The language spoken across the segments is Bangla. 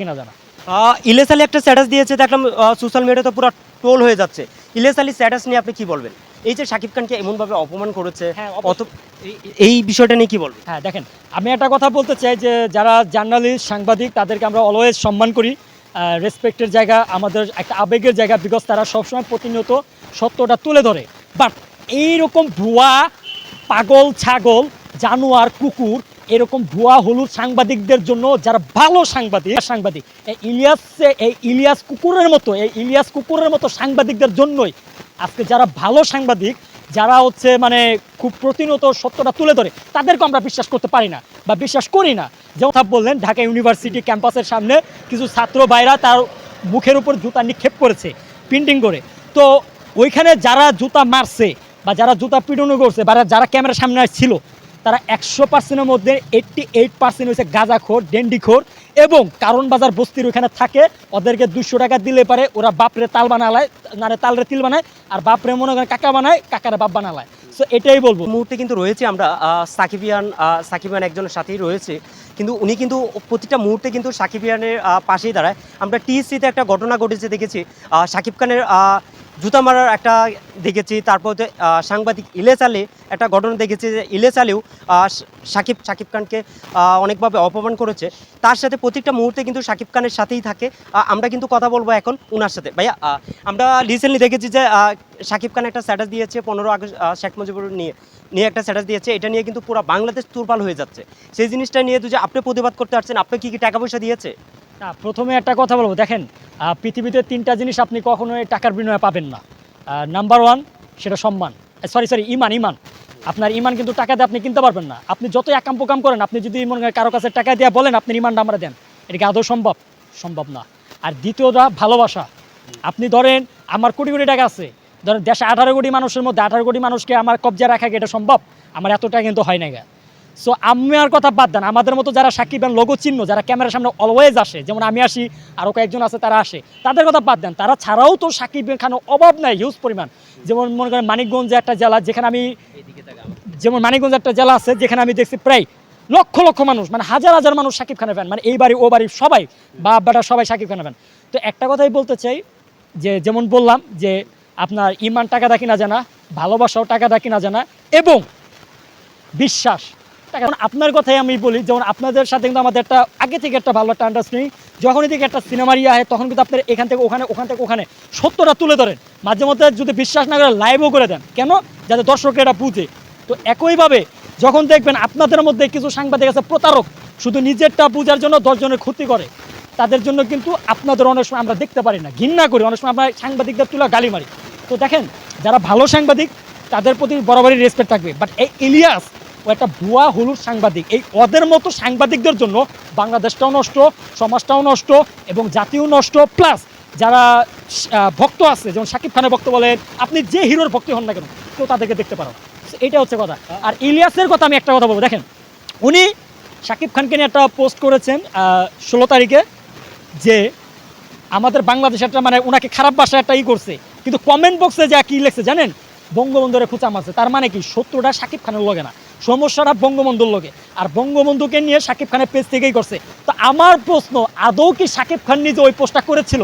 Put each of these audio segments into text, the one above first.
কিনা জানা? আহ, আলী একটা স্ট্যাটাস দিয়েছে দেখলাম সোশ্যাল মিডিয়াতে পুরো টোল হয়ে যাচ্ছে। ইলিয়াস আলী স্ট্যাটাস নিয়ে আপনি কি বলবেন? এই যে শাকিব খানকে এমনভাবে অপমান করেছে হ্যাঁ, এই বিষয়টা নিয়ে কি বলবেন? হ্যাঁ দেখেন আমি একটা কথা বলতে চাই যে যারা জার্নালিস্ট সাংবাদিক তাদেরকে আমরা অলওয়েজ সম্মান করি। রেসপেক্টের জায়গা আমাদের একটা আবেগের জায়গা বিকজ তারা সবসময় প্রতিনিয়ত সত্যটা তুলে ধরে। বাট এইরকম ভুয়া পাগল ছাগল জানোয়ার কুকুর এরকম ভুয়া হলুদ সাংবাদিকদের জন্য যারা ভালো সাংবাদিক সাংবাদিক, এই ইলিয়াস এই ইলিয়াস কুকুরের মতো, এই ইলিয়াস কুকুরের মতো সাংবাদিকদের জন্যই আজকে যারা ভালো সাংবাদিক, যারা হচ্ছে মানে খুব প্রতিনিয়ত সত্যটা তুলে ধরে তাদেরকে আমরা বিশ্বাস করতে পারি না বা বিশ্বাস করি না। যেমন বললেন, ঢাকা ইউনিভার্সিটি ক্যাম্পাসের সামনে কিছু ছাত্র ভাইরা তার মুখের উপর জুতা নিক্ষেপ করেছে প্রিন্টিং করে। তো ওইখানে যারা জুতা মারছে বা যারা জুতা পিটুনো করছে বা যারা ক্যামেরার সামনে ছিল তারা একশো পার্সেন্টের মধ্যে এইট্টি এইট পার্সেন্ট হচ্ছে গাঁজাখোর, ডেন্ডিখোর এবং কারণ বাজার বস্তির ওখানে থাকে। ওদেরকে দুশো টাকা দিলে পারে, ওরা বাপরে তাল বানালায় নারে তালরে তিল বানায়, আর বাপরে মনে করেন কাকা বানায়, কাকারে বাপ বানালায়। সো এটাই বলব। মুহূর্তে কিন্তু রয়েছে আমরা সাকিবিয়ান সাকিবিয়ান একজনের সাথেই রয়েছে। কিন্তু উনি কিন্তু প্রতিটা মুহূর্তে কিন্তু সাকিবিয়ানের পাশেই দাঁড়ায়। আমরা টিএসসিতে একটা ঘটনা ঘটেছে, দেখেছি। সাকিব খানের জুতা মারার একটা দেখেছি, তারপর সাংবাদিক ইলেস আলী একটা ঘটনা দেখেছি যে ইলেস আলীও সাকিব সাকিব খানকে অনেকভাবে অপমান করেছে। তার সাথে প্রত্যেকটা মুহূর্তে কিন্তু সাকিব খানের সাথেই থাকে। আমরা কিন্তু কথা বলব এখন উনার সাথে। ভাইয়া আমরা রিসেন্টলি দেখেছি যে সাকিব খান একটা স্ট্যাটাস দিয়েছে পনেরো আগস্ট শেখ মুজিবুর নিয়ে নিয়ে একটা স্ট্যাটাস দিয়েছে। এটা নিয়ে কিন্তু পুরো বাংলাদেশ তুরপাল হয়ে যাচ্ছে। সেই জিনিসটা নিয়ে যে আপনি প্রতিবাদ করতে পারছেন আপনি কি কি টাকা পয়সা দিয়েছে? না প্রথমে একটা কথা বলব। দেখেন পৃথিবীতে তিনটা জিনিস আপনি কখনোই টাকার বিনিময়ে পাবেন না। নাম্বার ওয়ান সেটা সম্মান। সরি সরি ইমান ইমান। আপনার ইমান কিন্তু টাকা দিয়ে আপনি কিনতে পারবেন না। আপনি যত একাম পোকাম করেন, আপনি যদি মনে কারও কাছে টাকা দিয়ে বলেন, আপনি ইমানটা আমরা দেন। এটা কি আদৌ সম্ভব? সম্ভব না। আর দ্বিতীয়টা, ভালোবাসা। আপনি ধরেন, আমার কোটি কোটি টাকা আছে। ধরেন, দেশে আঠারো কোটি মানুষের মধ্যে আঠারো কোটি মানুষকে আমার কবজা রাখা এটা সম্ভব? আমার এতটা কিন্তু হয় না সো আমার কথা বাদ দেন। আমাদের মতো যারা সাকিব খান লোগো চিহ্ন যারা ক্যামেরার সামনে অলওয়েজ আসে, যেমন আমি আসি আরও কয়েকজন আছে তারা আসে, তাদের কথা বাদ দেন। তারা ছাড়াও তো সাকিব খান অভাব নাই হিউজ পরিমাণ। যেমন মনে করেন মানিকগঞ্জ একটা জেলা যেখানে আমি যেমন মানিকগঞ্জ একটা জেলা আছে যেখানে আমি দেখছি প্রায় লক্ষ লক্ষ মানুষ মানে হাজার হাজার মানুষ সাকিব খানের ফ্যান মানে এই বাড়ি ও বাড়ি সবাই, বাপ বেটা সবাই সাকিব খানের ফ্যান তো একটা কথাই বলতে চাই, যে যেমন বললাম যে আপনার ইমান টাকা দা কিনা জানা, ভালোবাসাও টাকা দা কিনা জানা, এবং বিশ্বাস। যেমন আপনার কথাই আমি বলি, যেমন আপনাদের সাথে কিন্তু আমাদের একটা আগে থেকে একটা ভালো একটা আন্ডারস্ট্যান্ডিং যখনই থেকে একটা সিনেমা ইয়ে হয় তখন কিন্তু আপনার এখান থেকে ওখানে, ওখান থেকে ওখানে সত্যটা তুলে ধরেন। মাঝে মধ্যে যদি বিশ্বাস না করে লাইভও করে দেন। কেন? যাতে দর্শকরা এটা বুঝে। তো একইভাবে যখন দেখবেন আপনাদের মধ্যে কিছু সাংবাদিক আছে, প্রতারক, শুধু নিজেরটা বোঝার জন্য দশজনের ক্ষতি করে। তাদের জন্য কিন্তু আপনাদের অনেক সময় আমরা দেখতে পারি না, ঘৃণা করি। অনেক সময় আমরা সাংবাদিকদের তুলা গালি মারি। তো দেখেন, যারা ভালো সাংবাদিক, তাদের প্রতি বরাবরই রেসপেক্ট থাকবে। বাট এই ইলিয়াস ও একটা ভুয়া হলুদ সাংবাদিক। এই ওদের মতো সাংবাদিকদের জন্য বাংলাদেশটাও নষ্ট, সমাজটাও নষ্ট এবং জাতিও নষ্ট। প্লাস যারা ভক্ত আছে, যেমন শাকিব খানের ভক্ত বলেন, আপনি যে হিরোর ভক্তি হন না কেন, কেউ তাদেরকে দেখতে পারো। এটা হচ্ছে কথা। আর ইলিয়াসের কথা আমি একটা কথা বলব। দেখেন, উনি শাকিব খানকে নিয়ে একটা পোস্ট করেছেন ষোলো তারিখে, যে আমাদের বাংলাদেশ একটা মানে ওনাকে খারাপ ভাষায় একটা ই করছে। কিন্তু কমেন্ট বক্সে যা কি লিখছে জানেন? বঙ্গবন্ধুরে খুঁচা মারছে তার মানে কি? শত্রুটা শাকিব খানের লগে না। সমস্যাটা বঙ্গবন্ধুর লগে। আর বঙ্গবন্ধুকে নিয়ে শাকিব খানের পেজ থেকেই করছে। তো আমার প্রশ্ন, আদৌ কি শাকিব খান নিজে ওই পোস্টটা করেছিল?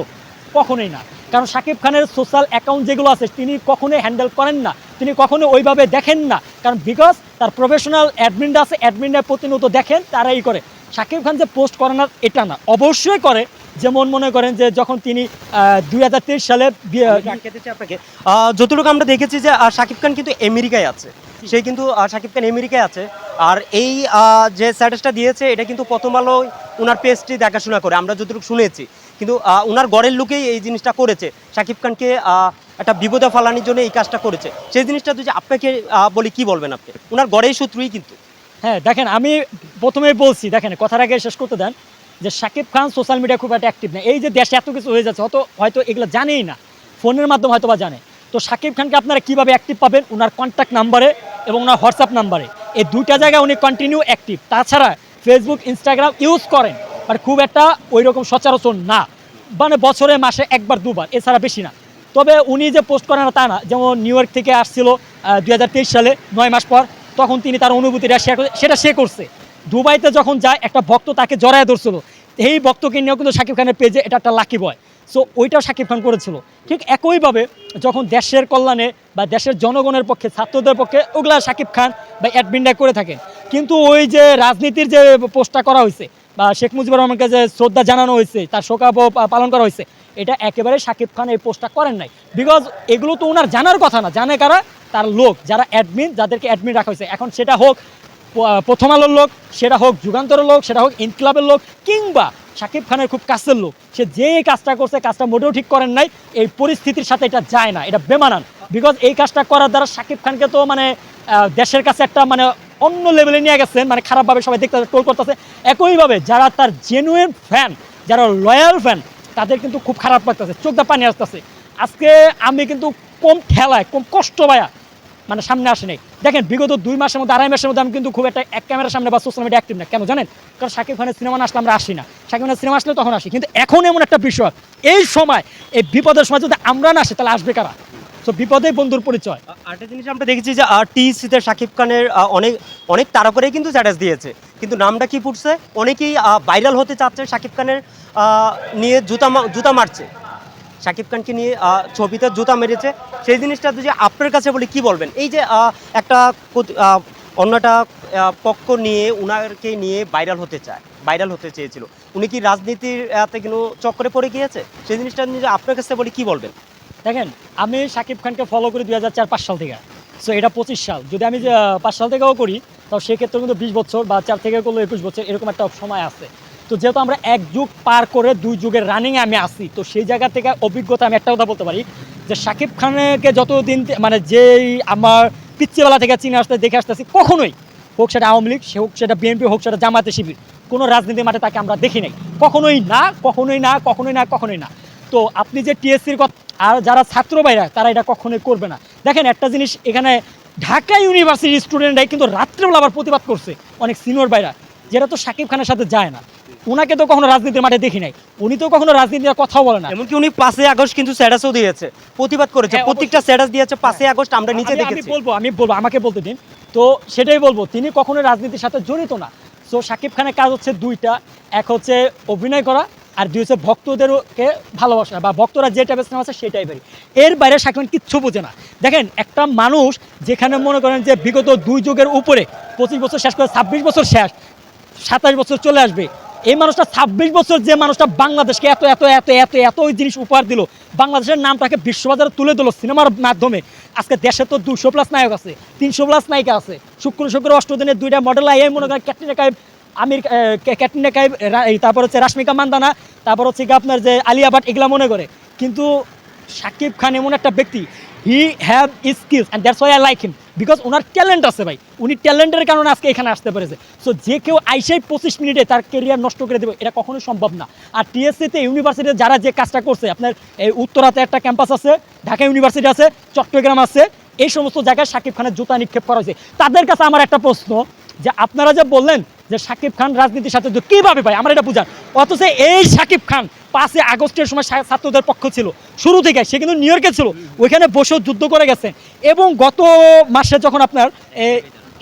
কখনোই না। কারণ শাকিব খানের সোশ্যাল অ্যাকাউন্ট যেগুলো আছে, তিনি কখনোই হ্যান্ডেল করেন না। তিনি কখনো ওইভাবে দেখেন না। কারণ বিকজ তার প্রফেশনাল অ্যাডমিনরা আছে অ্যাডমিনের প্রতিনিয়ত দেখেন, তারাই করে। শাকিব খান যে পোস্ট করে না এটা না। অবশ্যই করে। যেমন মনে করেন যে যখন তিনি দুই সালে যতটুকু আমরা দেখেছি যে শাকিব খান কিন্তু আমেরিকায় আছে। সে কিন্তু শাকিব খান আমেরিকায় আছে। আর এই যে স্ট্যাটাসটা দিয়েছে এটা কিন্তু প্রথম আলো ওনার পেজটি দেখাশোনা করে আমরা যতটুকু শুনেছি। কিন্তু আহ, ওনার গড়ের লোকেই এই জিনিসটা করেছে। শাকিব খানকে আহ, একটা বিপদে ফালানোর জন্য এই কাজটা করেছে। সেই জিনিসটা যদি আপনাকে আহ, বলি কি বলবেন আপনি? ওনার গড়ের শত্রুই কিন্তু। হ্যাঁ দেখেন আমি প্রথমেই বলছি দেখেন কথার আগে শেষ করতে দেন। যে শাকিব খান সোশ্যাল মিডিয়া খুব একটা অ্যাক্টিভ না। এই যে দেশে এত কিছু হয়ে যাচ্ছে, হয়তো হয়তো এগুলো জানেই না। ফোনের মাধ্যমে হয়তো বা জানে। তো শাকিব খানকে আপনারা কীভাবে অ্যাক্টিভ পাবেন? ওনার কন্ট্যাক্ট নাম্বারে এবং ওনার হোয়াটসঅ্যাপ নাম্বারে এই দুইটা জায়গায় উনি কন্টিনিউ অ্যাক্টিভ তাছাড়া ফেসবুক ইনস্টাগ্রাম ইউজ করেন। বাট খুব একটা ওই রকম সচরাচর না। মানে বছরে, মাসে একবার, দুবার, এছাড়া বেশি না। তবে উনি যে পোস্ট করেন তা না। যেমন নিউ ইয়র্ক থেকে আসছিল দু হাজার তেইশ সালে, নয় মাস পর, তখন তিনি তার অনুভূতিটা শেয়ার সেটা সে করছে। দুবাইতে যখন যায়, একটা ভক্ত তাকে জড়ায় ধরছিল। এই ভক্তকে নিয়েও কিন্তু শাকিব খানের পেজে এটা একটা লাকি বয় সো ওইটাও শাকিব খান করেছিল। ঠিক একইভাবে যখন দেশের কল্যাণে বা দেশের জনগণের পক্ষে, ছাত্রদের পক্ষে ওগুলা শাকিব খান বা অ্যাডমিনটা করে থাকেন। কিন্তু ওই যে রাজনীতির যে পোস্টটা করা হয়েছে বা শেখ মুজিবুর রহমানকে যে শ্রদ্ধা জানানো হয়েছে, তার শোকাব পালন করা হয়েছে, এটা একেবারে শাকিব খান এই পোস্টটা করেন নাই। বিকজ এগুলো তো ওনার জানার কথা না। জানে কারা? তার লোক, যারা অ্যাডমিন যাদেরকে অ্যাডমিন রাখা হয়েছে। এখন সেটা হোক প্রথম আলোর লোক, সেটা হোক যুগান্তরের লোক, সেটা হোক ইনকিলাবের লোক, কিংবা শাকিব খানের খুব কাছের লোক, সে যে কাজটা করছে, কাজটা মোটেও ঠিক করেন নাই, এই পরিস্থিতির সাথে এটা যায় না, এটা বেমানান। বিকজ এই কাজটা করার দ্বারা শাকিব খানকে তো মানে দেশের কাছে একটা মানে অন্য লেভেলে নিয়ে গেছেন মানে খারাপভাবে সবাই দেখতে টোল করতেছে। একইভাবে যারা তার জেনুইন ফ্যান যারা লয়াল ফ্যান তাদের কিন্তু খুব খারাপ লাগতেছে চোখ দা পানি আসতেছে। আজকে আমি কিন্তু কম ঠেলায় কম কষ্ট পায়া মানে সামনে আসে নাই দেখেন, বিগত দুই মাসের মধ্যে, আড়াই মাসের মধ্যে আমি কিন্তু খুব একটা এক ক্যামেরার সামনে বা সোশ্যাল মিডিয়া অ্যাক্টিভ না। কেন জানেন? কারণ শাকিব খানের সিনেমা আসলে আমরা আসি না। শাকিব খানের সিনেমা আসলে তখন আসি। কিন্তু এখন এমন একটা বিষয়, এই সময়, এই বিপদের সময় যদি আমরা না আসি, তাহলে আসবে কারা? তো বিপদে বন্ধুর পরিচয়। আরেকটা জিনিস আমরা দেখেছি যে টিসিতে শাকিব খানের অনেক অনেক তারকরেই কিন্তু স্ট্যাটাস দিয়েছে। কিন্তু নামটা কি ফুটছে? অনেকেই ভাইরাল হতে চাচ্ছে শাকিব খানের নিয়ে জুতা জুতা মারছে। শাকিব খানকে নিয়ে ছবিতে জুতা মেরেছে। সেই জিনিসটা যদি আপনার কাছে বলি, কি বলবেন? এই যে একটা অন্যটা পক্ষ নিয়ে উনাকে নিয়ে ভাইরাল হতে চায়, ভাইরাল হতে চেয়েছিল, উনি কি রাজনীতির আতে কিন্তু চক্করে পড়ে গিয়েছে? সেই জিনিসটা নিয়ে আপনার কাছে বলি, কি বলবেন? দেখেন, আমি শাকিব খানকে ফলো করি দুই হাজার চার, পাঁচ সাল থেকে। সো এটা পঁচিশ সাল। যদি আমি পাঁচ সাল থেকেও করি তাও সেক্ষেত্রে কিন্তু বিশ বছর বা চার থেকে করলে একুশ বছর, এরকম একটা সময় আছে। তো যেহেতু আমরা এক যুগ পার করে দুই যুগের রানিংয়ে আমি আসি তো সেই জায়গা থেকে অভিজ্ঞতা আমি একটা কথা বলতে পারি যে শাকিব খানকে যতদিন মানে যেই আমার পিচ্ছিবেলা থেকে চিনে আসতে, দেখে আসতেছি, কখনোই হোক সেটা আওয়ামী লীগ, সে হোক সেটা বিএনপি হোক সেটা জামাতে শিবির, কোনো রাজনীতি মাঠে তাকে আমরা দেখি নাই। কখনোই না কখনোই না কখনোই না কখনোই না। তো আপনি যে টিএসসির কথা আর যারা ছাত্র ভাইরা, তারা এটা কখনোই করবে না। দেখেন একটা জিনিস, এখানে ঢাকা ইউনিভার্সিটির স্টুডেন্টরাই কিন্তু রাত্রেবেলা আবার প্রতিবাদ করছে অনেক সিনিয়র ভাইরা, যেটা তো শাকিব খানের সাথে যায় না। ওনাকে তো কখনো রাজনীতির মাঠে দেখি নাই। উনি তো কখনো রাজনীতির কথাও বলে না। এমনকি উনি পাঁচই আগস্ট কিন্তু স্ট্যাটাসও দিয়েছে প্রতিবাদ করেছে। হ্যাঁ, প্রত্যেকটা স্ট্যাটাস দিয়েছে পাঁচই আগস্ট আমরা নিচে আমি- আমি বলব আমি বলব আমাকে বলতে দিন। তো সেটাই বলব তিনি কখনো রাজনীতির সাথে জড়িত না। সো শাকিব খানের কাজ হচ্ছে দুইটা। এক হচ্ছে অভিনয় করা আর দুই হচ্ছে ভক্তদেরকে ভালোবাসা বা ভক্তরা যে টাইপের সিনেমা আছে সেই টাইপেরই এর বাইরে শাকিব খান কিচ্ছু বোঝে না। দেখেন একটা মানুষ যেখানে মনে করেন যে বিগত দুই যুগের উপরে পঁচিশ বছর শেষ করে ছাব্বিশ বছর শেষ সাতাশ বছর চলে আসবে এই মানুষটা ছাব্বিশ বছর যে মানুষটা বাংলাদেশকে এত এত এত এত এত ওই জিনিস উপহার দিল, বাংলাদেশের নামটাকে বিশ্ববাজারে তুলে দিল সিনেমার মাধ্যমে। আজকে দেশে তো দুশো প্লাস নায়ক আছে, তিনশো প্লাস নায়িকা আছে। শুক্র শুক্র, অষ্ট দিনের দুইটা মডেল আই মনে করেন ক্যাটরিনা কাইব আমির ক্যাটরিনা কাইব তারপর হচ্ছে রাশ্মিকা মান্দানা, তারপর হচ্ছে আপনার যে আলিয়া ভাট, এগুলা মনে করে। কিন্তু শাকিব খান এমন একটা ব্যক্তি he have skills and that's why I like him because owner talent আছে ভাই। উনি ট্যালেন্টের কারণে আজকে এখানে আসতে পেরেছে। সো যে কেউ আইসাই পঁচিশ মিনিটে তার কেরিয়ার নষ্ট করে দেবে, এটা কখনোই সম্ভব না। আর টিএসসিতে ইউনিভার্সিটিতে যারা যে কাজটা করছে, আপনার এই উত্তরাতে একটা ক্যাম্পাস আছে, ঢাকা ইউনিভার্সিটি আছে, চট্টগ্রাম আছে, এই সমস্ত জায়গায় সাকিব খানের জুতা নিক্ষেপ করা হয়েছে। তাদের কাছে আমার একটা প্রশ্ন, যে আপনারা যে বললেন যে শাকিব খান রাজনীতির সাথে কীভাবে ভাই? আমার এটা বুঝান অথচ এই শাকিব খান পাঁচই আগস্টের সময় ছাত্রদের পক্ষ ছিল। শুরু থেকে সে কিন্তু নিউ ইয়র্কে ছিল। ওইখানে বসেও যুদ্ধ করে গেছেন এবং গত মাসে যখন আপনার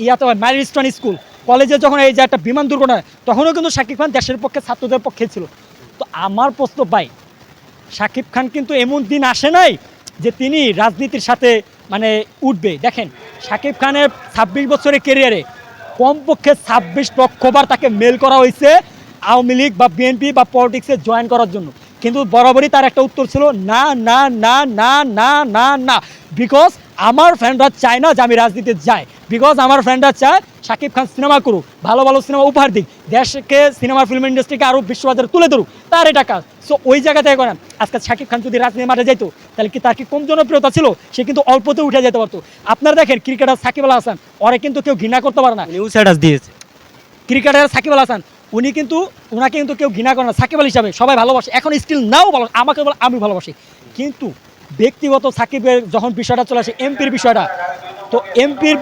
ইয়াতে ম্যারিস্টন স্কুল কলেজে যখন এই যে একটা বিমান দুর্ঘটনা হয়, তখনও কিন্তু শাকিব খান দেশের পক্ষে ছাত্রদের পক্ষে ছিল। তো আমার প্রশ্ন ভাই শাকিব খান কিন্তু এমন দিন আসে নাই যে তিনি রাজনীতির সাথে মানে উঠবে। দেখেন শাকিব খানের ছাব্বিশ বছরের কেরিয়ারে কমপক্ষে ছাব্বিশ লক্ষবার তাকে মেল করা হয়েছে আওয়ামী লীগ বা বিএনপি বা পলিটিক্সে জয়েন করার জন্য। কিন্তু বরাবরই তার একটা উত্তর ছিল, না না না না না না না বিকজ আমার ফ্রেন্ডরা চায় না যে আমি রাজনীতিতে যাই। বিকজ আমার ফ্রেন্ডরা চায় শাকিব খান সিনেমা করুক ভালো ভালো সিনেমা উপহার দিক দেশকে সিনেমা ফিল্ম ইন্ডাস্ট্রিকে আরও বিশ্ববাজারে তুলে ধরুক তার এটা কাজ। সো ওই জায়গা থেকে করেন। আজকে শাকিব খান যদি রাজনীতি মাঠে যেত তাহলে কি তার কি কম জনপ্রিয়তা ছিল? সে কিন্তু অল্পতে উঠে যেতে পারতো। আপনারা দেখেন ক্রিকেটার সাকিব আল হাসান ওরে কিন্তু কেউ ঘৃণা করতে পারে না। নিউ স্ট্যাটাস দিয়েছে। ক্রিকেটার সাকিব আল হাসান উনি কিন্তু ওনাকে কিন্তু কেউ ঘৃণা করে না। সাকিব আল হিসাবে সবাই ভালোবাসে। এখন স্টিল নাও ভালো আমাকে বলে আমি ভালোবাসি। কিন্তু ব্যক্তিগত সাকিবের যখন বিষয়টা চলে আসে এমপির বিষয়টা তো এমপির